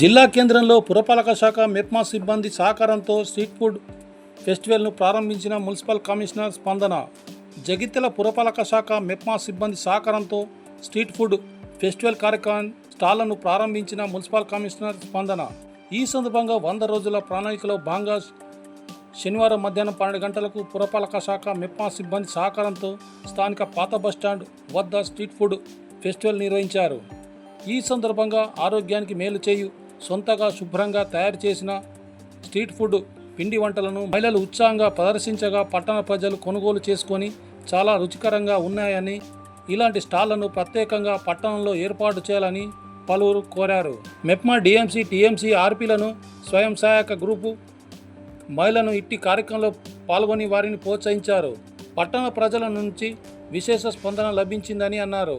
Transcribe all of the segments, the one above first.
జిల్లా కేంద్రంలో పురపాలక శాఖ మెప్మా సిబ్బంది సహకారంతో స్ట్రీట్ ఫుడ్ ఫెస్టివల్ను ప్రారంభించిన మున్సిపల్ కమిషనర్ స్పందన. జగిత్యాల పురపాలక శాఖ మెప్మా సిబ్బంది సహకారంతో స్ట్రీట్ ఫుడ్ ఫెస్టివల్ కార్యక్రమం స్టాళ్ళను ప్రారంభించిన మున్సిపల్ కమిషనర్ స్పందన. ఈ సందర్భంగా వంద రోజుల ప్రణాళికలో భాగంగా శనివారం మధ్యాహ్నం పన్నెండు గంటలకు పురపాలక శాఖ మెప్మా సిబ్బంది సహకారంతో స్థానిక పాత బస్టాండ్ వద్ద స్ట్రీట్ ఫుడ్ ఫెస్టివల్ నిర్వహించారు. ఈ సందర్భంగా ఆరోగ్యానికి మేలు చేయు సొంతగా శుభ్రంగా తయారు చేసిన స్ట్రీట్ ఫుడ్ పిండి వంటలను మహిళలు ఉత్సాహంగా ప్రదర్శించగా పట్టణ ప్రజలు కొనుగోలు చేసుకొని చాలా రుచికరంగా ఉన్నాయని ఇలాంటి స్టాళ్ళను ప్రత్యేకంగా పట్టణంలో ఏర్పాటు చేయాలని పలువురు కోరారు. మెప్మా డిఎంసి టీఎంసీ ఆర్పీలను స్వయం సహాయక గ్రూపు మహిళలను ఇట్టి కార్యక్రమంలో పాల్గొని వారిని ప్రోత్సహించారు. పట్టణ ప్రజల నుంచి విశేష స్పందన లభించిందని అన్నారు.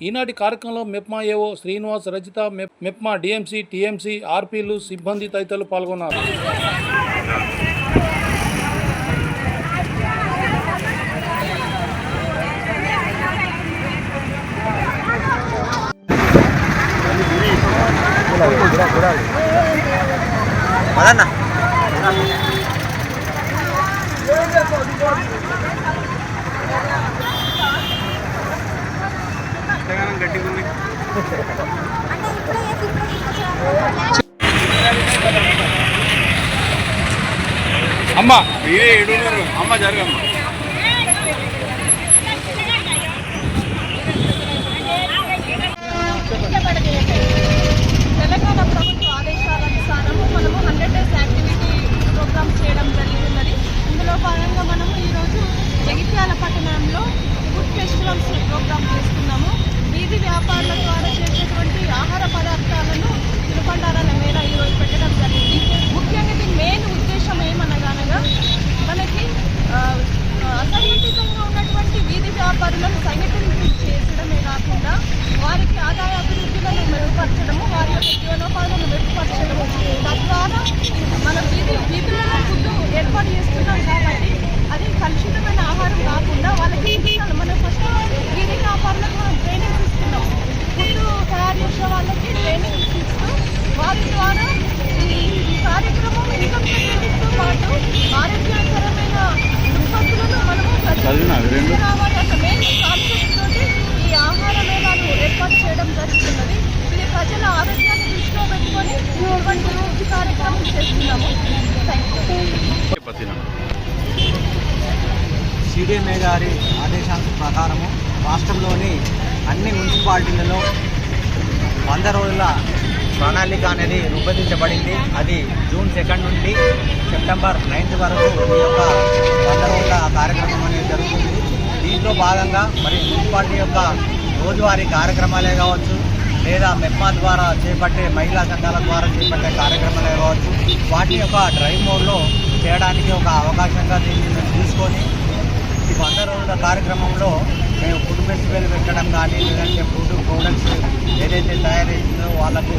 ఈనాటి కార్యక్రమంలో MEPMA AO Srinivas Rajitha MEPMA DMC TMC ఆర్పీలు సిబ్బంది తదితరులు పాల్గొన్నారు. పదన్న అమ్మ. మీరే ఏడున్నారు. అమ్మ జరగమ్మ. తెలంగాణ ప్రభుత్వ ఆదేశాలనుసారము మనము హండ్రెడ్ డేస్ యాక్టివిటీ ప్రోగ్రామ్ చేయడం జరుగుతున్నది ఇందులో భాగంగా మనము ఈరోజు జగిత్యాల పట్టణంలో ఫుడ్ ఫెస్టివల్స్ వ్యాపారుల ద్వారా చేసేటువంటి ఆహార పదార్థాలను తినుబండారాల తోటి ఈ ఆహార మేళాలు ఏర్పాటు చేయడం జరుగుతున్నది. ఇది ప్రజల ఆరోగ్యాన్ని దృష్టిలో పెట్టుకొని ఇటువంటి ఈ కార్యక్రమం చేస్తున్నాము. థ్యాంక్ యూ సిడిఎంఏ గారి ఆదేశాల ప్రకారము రాష్ట్రంలోని అన్ని మున్సిపాలిటీలలో వంద రోజుల ప్రణాళిక అనేది రూపొందించబడింది. అది జూన్ సెకండ్ నుండి సెప్టెంబర్ నైన్త్ వరకు ఈ యొక్క దీంట్లో భాగంగా మరి మున్సిపాలిటీ యొక్క రోజువారీ కార్యక్రమాలే కావచ్చు లేదా మెప్మా ద్వారా చేపట్టే మహిళా సంఘాల ద్వారా చేపట్టే కార్యక్రమాలే కావచ్చు. వాటి యొక్క డ్రైవ్ మోడ్లో చేయడానికి ఒక అవకాశంగా దీన్ని మేము తీసుకొని ఈ వంద రోజుల కార్యక్రమంలో మేము ఫుడ్ ఫెస్టివల్ పెట్టడం కానీ లేదంటే ఫుడ్ ప్రోడక్ట్స్ ఏదైతే తయారు చేసిందో వాళ్ళకు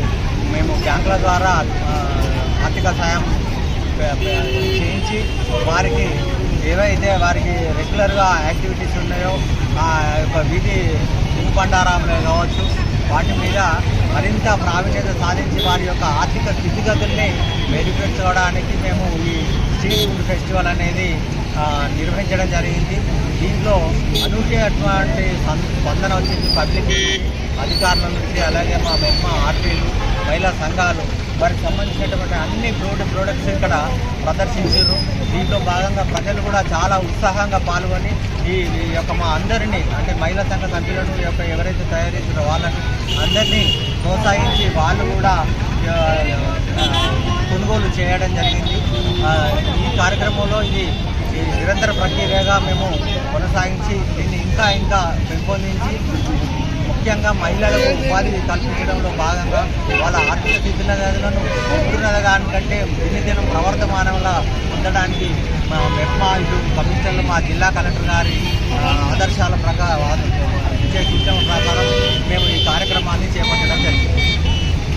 మేము బ్యాంకుల ద్వారా ఆర్థిక సాయం చేయించి వారికి ఏవైతే వారికి రెగ్యులర్గా యాక్టివిటీస్ ఉన్నాయో ఆ యొక్క వీధి తినుబండారాలే కావచ్చు వాటి మీద మరింత ప్రావీణ్యత సాధించి వారి యొక్క ఆర్థిక స్థితిగతుల్ని మెరుగుపరచుకోవడానికి మేము ఈ స్ట్రీట్ ఫుడ్ ఫెస్టివల్ అనేది నిర్వహించడం జరిగింది. దీంట్లో అనూహ్యటువంటి స్పందన వచ్చింది పబ్లిక్ అధికారుల నుంచి అలాగే మా మెమ్మ ఆర్పీలు మహిళా సంఘాలు వారికి సంబంధించినటువంటి అన్ని ప్రోడ ప్రోడక్ట్స్ ఇక్కడ ప్రదర్శించారు. దీంట్లో భాగంగా ప్రజలు కూడా చాలా ఉత్సాహంగా పాల్గొని ఈ ఈ యొక్క మా అందరినీ అంటే మహిళా సంఘ సభ్యులను యొక్క ఎవరైతే తయారు చేసిన వాళ్ళని అందరినీ ప్రోత్సహించి వాళ్ళు కూడా కొనుగోలు చేయడం జరిగింది. ఈ కార్యక్రమంలో ఇది ఈ నిరంతర ప్రక్రియగా మేము కొనసాగించి దీన్ని ఇంకా ఇంకా పెంపొందించి ముఖ్యంగా మహిళలకు ఉపాధి కల్పించడంలో భాగంగా వాళ్ళ ఆర్థిక స్థితిగతులను ఉంటున్నదానికంటే దినదినం ప్రవర్తమానంగా ఉండడానికి మా మెప్మా ఇటు కమిషనర్లు మా జిల్లా కలెక్టర్ గారి ఆదర్శాల ప్రకారం విశేష సూచనల ప్రకారం మేము ఈ కార్యక్రమాన్ని చేపట్టడం జరిగింది.